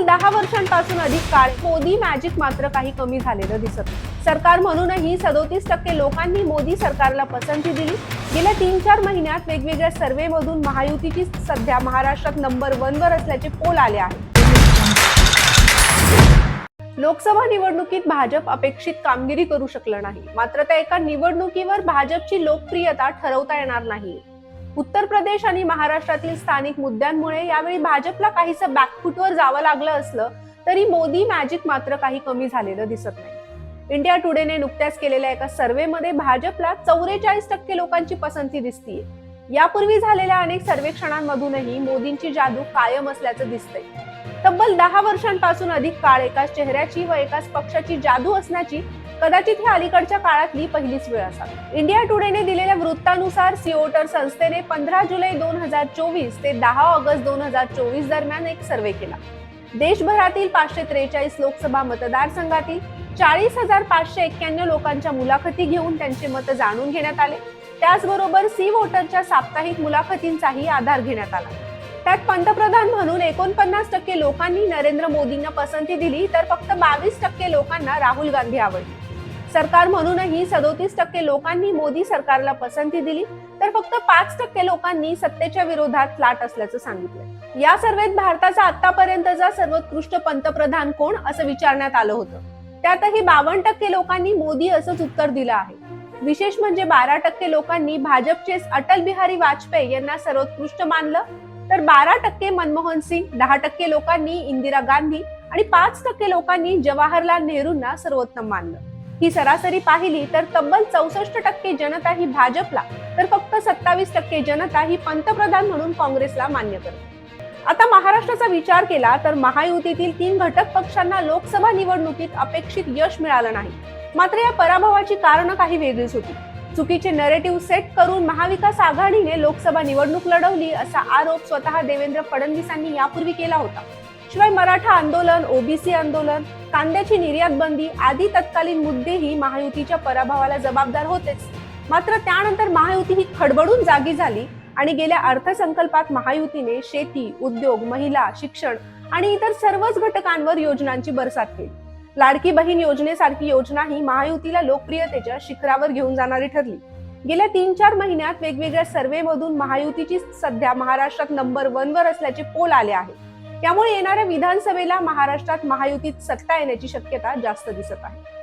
मागील दहा वर्षांपासून अधिक काळ मोदी मॅजिक मात्र काही कमी झालेलं दिसत सरकार म्हणूनही सदोतीस टक्के लोकांनी मोदी सरकारला पसंती दिली. गेल्या तीन चार महिन्यात वेगवेगळ्या सर्व्हेमधून महायुतीची सध्या महाराष्ट्रात नंबर वन वर असल्याचे पोल आले आहेत. लोकसभा निवडणुकीत भाजप अपेक्षित कामगिरी करू शकलं नाही. मात्र त्या एका निवडणुकीवर भाजपची लोकप्रियता ठरवता येणार नाही. उत्तर प्रदेश आणि महाराष्ट्रातील स्थानिक मुद्द्यांमुळे यावेळी भाजपला काहीच बॅकफुटवर जावं लागलं असलं तरी मोदी मॅजिक मात्र काही कमी झालेलं दिसत नाही. इंडिया टुडेने नुकत्याच केलेल्या एका सर्व्हेमध्ये भाजपला चौवेचाळीस टक्के लोकांची पसंती दिसतीये. यापूर्वी झालेल्या अनेक सर्वेक्षणांमधूनही मोदींची जादू कायम असल्याचं दिसतंय. तब्बल दहा वर्षांपासून अधिक काळ एकाच चेहऱ्याची व एकाच पक्षाची जादू असण्याची कदाचित ही अलीकडच्या काळातली पहिलीच वेळ असावी. इंडिया टुडेने दिलेल्या वृत्तानुसार सिओटर संस्थेने पंधरा जुलै दोन हजार चोवीस ते दहा ऑगस्ट दोन हजार चोवीस दरम्यान एक सर्वे केला. देशभरातील पाचशे त्रेचाळीस लोकसभा मतदारसंघातील चाळीस हजार पाचशे एक्क्याण्णव लोकांच्या मुलाखती घेऊन त्यांचे मत जाणून घेण्यात आले. त्याचबरोबर सी वोटरच्या साप्ताहिक मुलाखतींचाही आधार घेण्यात आला. त्यात पंतप्रधान म्हणून एकोणपन्नास टक्के लोकांनी नरेंद्र मोदींना पसंती दिली तर फक्त बावीस टक्के लोकांना राहुल गांधी आवडली. सरकार म्हणूनही सदोतीस टक्के लोकांनी मोदी सरकारला पसंती दिली तर फक्त पाच टक्के लोकांनी सत्तेच्या विरोधात लाट असल्याचं सांगितलं या सर्वेत भारताचा आतापर्यंतचा सर्वोत्कृष्ट पंतप्रधान कोण असं विचारण्यात आलं होतं. त्यातही बावन्न टक्के लोकांनी मोदी असंच उत्तर दिलं आहे. विशेष म्हणजे बारा टक्के लोकांनी भाजपचेच अटल बिहारी वाजपेयी यांना सर्वोत्कृष्ट मानलं तर बारा टक्के मनमोहन सिंग दहा टक्के लोकांनी इंदिरा गांधी आणि पाच टक्के लोकांनी जवाहरलाल नेहरूंना सर्वोत्तम मानलं. ही सरासरी पाहिली तर तब्बल चौसष्ट टक्के जनता ही भाजपला तर फक्त सत्तावीस टक्के जनता ही पंतप्रधान म्हणून काँग्रेसला मान्य करते. आता महाराष्ट्राचा विचार केला तर महायुतीतील तीन घटक पक्षांना लोकसभा निवडणुकीत अपेक्षित यश मिळालं नाही. मात्र या पराभवाची कारणं काही वेगळीच होती. चुकीचे नरेटिव्ह सेट करून महाविकास आघाडीने लोकसभा निवडणूक लढवली असा आरोप स्वतः देवेंद्र फडणवीसांनी यापूर्वी केला होता. शिवाय मराठा आंदोलन ओबीसी आंदोलन कांद्याची निर्यात बंदी आदी तत्कालीन मुद्देही महायुतीच्या पराभवाला जबाबदार होतेच. मात्र त्यानंतर महायुती ही खडबडून जागी झाली आणि गेल्या अर्थसंकल्पात महायुतीने शेती उद्योग महिला शिक्षण आणि इतर सर्वच घटकांवर योजनांची बरसात केली. लाडकी बहीण योजनेसारखी योजना ही महायुतीला लोकप्रियतेच्या शिखरावर घेऊन जाणारी ठरली. गेल्या तीन चार महिन्यात वेगवेगळ्या सर्व्हेमधून महायुतीची सध्या महाराष्ट्रात नंबर वन वर असल्याचे पोल आले आहेत. त्यामुळे येणाऱ्या विधानसभेला महाराष्ट्रात महायुतीत सत्ता येण्याची शक्यता जास्त दिसत आहे.